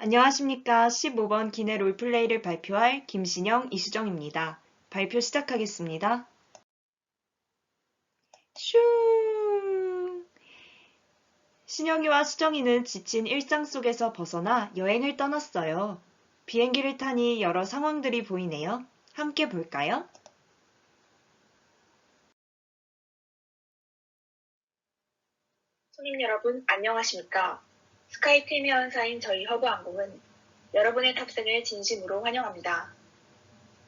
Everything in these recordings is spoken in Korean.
안녕하십니까. 15번 기내 롤플레이를 발표할 김신영, 이수정입니다. 발표 시작하겠습니다. 슈! 신영이와 수정이는 지친 일상 속에서 벗어나 여행을 떠났어요. 비행기를 타니 여러 상황들이 보이네요. 함께 볼까요? 손님 여러분, 안녕하십니까? 스카이팀 회원사인 저희 허브항공은 여러분의 탑승을 진심으로 환영합니다.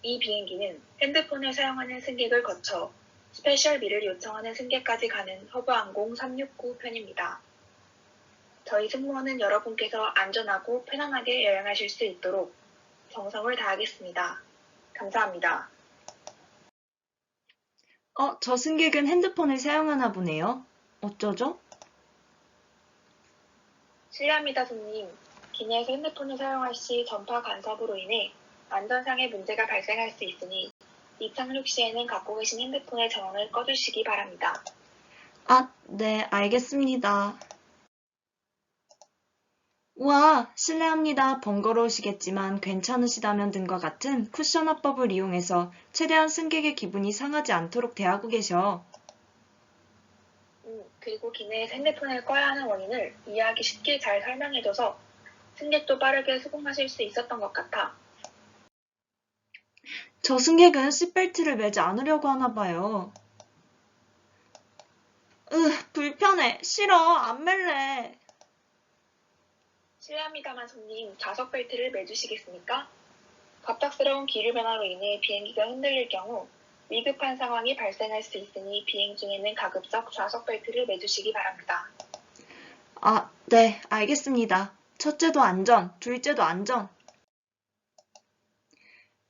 이 비행기는 핸드폰을 사용하는 승객을 거쳐 스페셜비를 요청하는 승객까지 가는 허브항공 369 편입니다. 저희 승무원은 여러분께서 안전하고 편안하게 여행하실 수 있도록 정성을 다하겠습니다. 감사합니다. 어, 저 승객은 핸드폰을 사용하나 보네요. 어쩌죠? 실례합니다, 손님. 기내에서 핸드폰을 사용할 시 전파 간섭으로 인해 안전상의 문제가 발생할 수 있으니 이착륙 시에는 갖고 계신 핸드폰의 전원을 꺼주시기 바랍니다. 아, 네, 알겠습니다. 우와, 실례합니다. 번거로우시겠지만 괜찮으시다면 등과 같은 쿠션 화법을 이용해서 최대한 승객의 기분이 상하지 않도록 대하고 계셔. 음, 그리고 기내에서 핸드폰을 꺼야 하는 원인을 이해하기 쉽게 잘 설명해줘서 승객도 빠르게 수긍하실 수 있었던 것 같아. 저 승객은 시벨트를 매지 않으려고 하나 봐요. 으, 불편해. 싫어. 안 멜래. 실례합니다만 손님, 좌석 벨트를 매주시겠습니까? 갑작스러운 기류 변화로 인해 비행기가 흔들릴 경우 위급한 상황이 발생할 수 있으니 비행 중에는 가급적 좌석 벨트를 매주시기 바랍니다. 아, 네, 알겠습니다. 첫째도 안전, 둘째도 안전.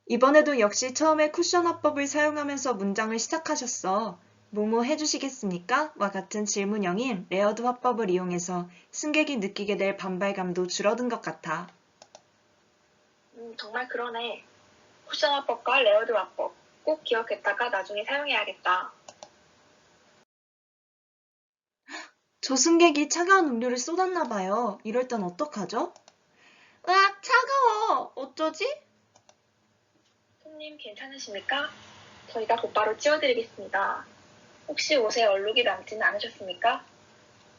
이번에도 역시 처음에 쿠션 화법을 사용하면서 문장을 시작하셨어. 뭐뭐 해주시겠습니까? 와 같은 질문형인 레어드 화법을 이용해서 승객이 느끼게 될 반발감도 줄어든 것 같아. 음, 정말 그러네. 쿠션 화법과 레어드 화법 꼭 기억했다가 나중에 사용해야겠다. 저 승객이 차가운 음료를 쏟았나 봐요. 이럴 땐 어떡하죠? 으악, 차가워. 어쩌지? 손님 괜찮으십니까? 저희가 곧바로 치워드리겠습니다. 혹시 옷에 얼룩이 남지는 않으셨습니까?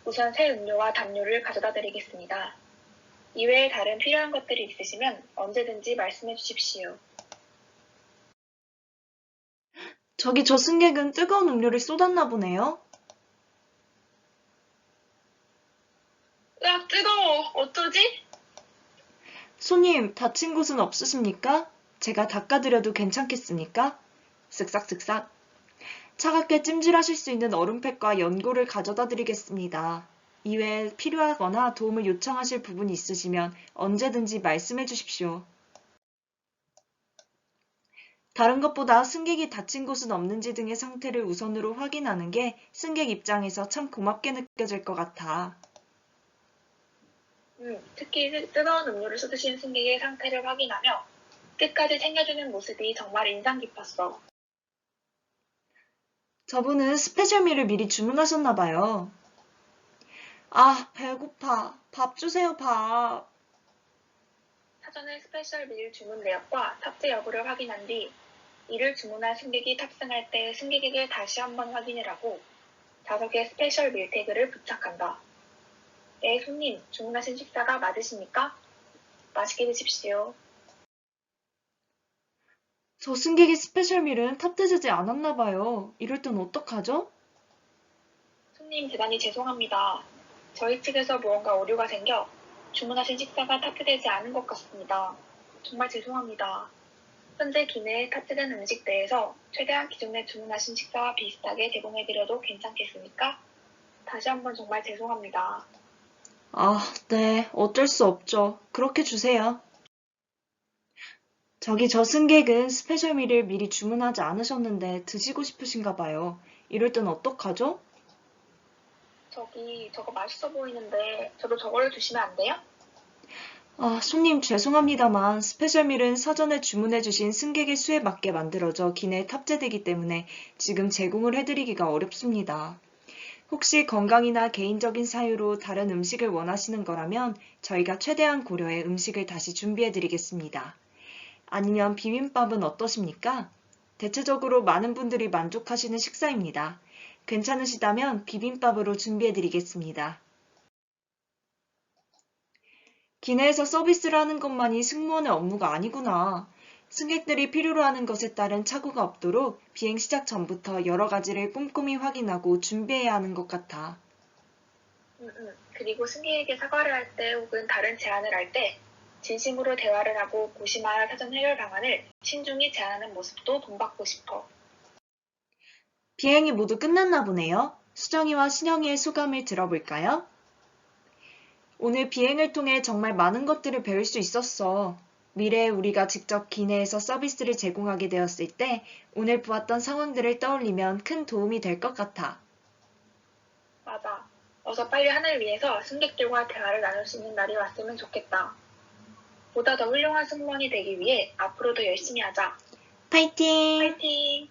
우선 새 음료와 담요를 가져다 드리겠습니다. 이외에 다른 필요한 것들이 있으시면 언제든지 말씀해 주십시오. 저기 저 승객은 뜨거운 음료를 쏟았나 보네요. 으악 뜨거워! 어쩌지? 손님, 다친 곳은 없으십니까? 제가 닦아드려도 괜찮겠습니까? 쓱싹쓱싹. 차갑게 찜질하실 수 있는 얼음팩과 연고를 가져다 드리겠습니다. 이외에 필요하거나 도움을 요청하실 부분이 있으시면 언제든지 말씀해 주십시오. 다른 것보다 승객이 다친 곳은 없는지 등의 상태를 우선으로 확인하는 게 승객 입장에서 참 고맙게 느껴질 것 같아. 음, 특히 뜨- 뜨거운 음료를 쏟으신 승객의 상태를 확인하며 끝까지 챙겨주는 모습이 정말 인상 깊었어. 저분은 스페셜미를 미리 주문하셨나 봐요. 아, 배고파. 밥 주세요, 밥. 사전에 스페셜 밀 주문 내역과 탑재 여부를 확인한 뒤 이를 주문한 승객이 탑승할 때 승객에게 다시 한번 확인을 하고 좌석에 스페셜 밀 태그를 부착한다. 네, 손님, 주문하신 식사가 맞으십니까? 맛있게 드십시오. 저 승객의 스페셜 밀은 탑재되지 않았나 봐요. 이럴 땐 어떡하죠? 손님, 대단히 죄송합니다. 저희 측에서 무언가 오류가 생겨 주문하신 식사가 탑재되지 않은 것 같습니다. 정말 죄송합니다. 현재 기내에 탑재된 음식 내에서 최대한 기존에 주문하신 식사와 비슷하게 제공해드려도 괜찮겠습니까? 다시 한번 정말 죄송합니다. 아, 네. 어쩔 수 없죠. 그렇게 주세요. 저기 저 승객은 스페셜밀을 미리 주문하지 않으셨는데 드시고 싶으신가 봐요. 이럴 땐 어떡하죠? 저기 저거 맛있어 보이는데 저도 저걸로 주시면 안 돼요? 아, 손님 죄송합니다만 스페셜밀은 사전에 주문해주신 승객의 수에 맞게 만들어져 기내에 탑재되기 때문에 지금 제공을 해드리기가 어렵습니다. 혹시 건강이나 개인적인 사유로 다른 음식을 원하시는 거라면 저희가 최대한 고려해 음식을 다시 준비해 드리겠습니다. 아니면 비빔밥은 어떠십니까? 대체적으로 많은 분들이 만족하시는 식사입니다. 괜찮으시다면 비빔밥으로 준비해 드리겠습니다. 기내에서 서비스를 하는 것만이 승무원의 업무가 아니구나. 승객들이 필요로 하는 것에 따른 착오가 없도록 비행 시작 전부터 여러 가지를 꼼꼼히 확인하고 준비해야 하는 것 같아. 음, 음. 그리고 승객에게 사과를 할 때 혹은 다른 제안을 할 때 진심으로 대화를 하고 고심할 사전 해결 방안을 신중히 제안하는 모습도 본받고 싶어. 비행이 모두 끝났나 보네요. 수정이와 신영이의 소감을 들어볼까요? 오늘 비행을 통해 정말 많은 것들을 배울 수 있었어. 미래에 우리가 직접 기내에서 서비스를 제공하게 되었을 때 오늘 보았던 상황들을 떠올리면 큰 도움이 될 것 같아. 맞아. 어서 빨리 하늘 위에서 승객들과 대화를 나눌 수 있는 날이 왔으면 좋겠다. 보다 더 훌륭한 승무원이 되기 위해 앞으로도 열심히 하자. 파이팅! 파이팅!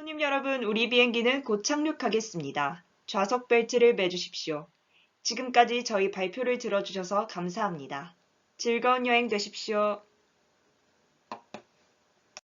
손님 여러분, 우리 비행기는 곧 착륙하겠습니다. 좌석 벨트를 매주십시오. 지금까지 저희 발표를 들어주셔서 감사합니다. 즐거운 여행 되십시오.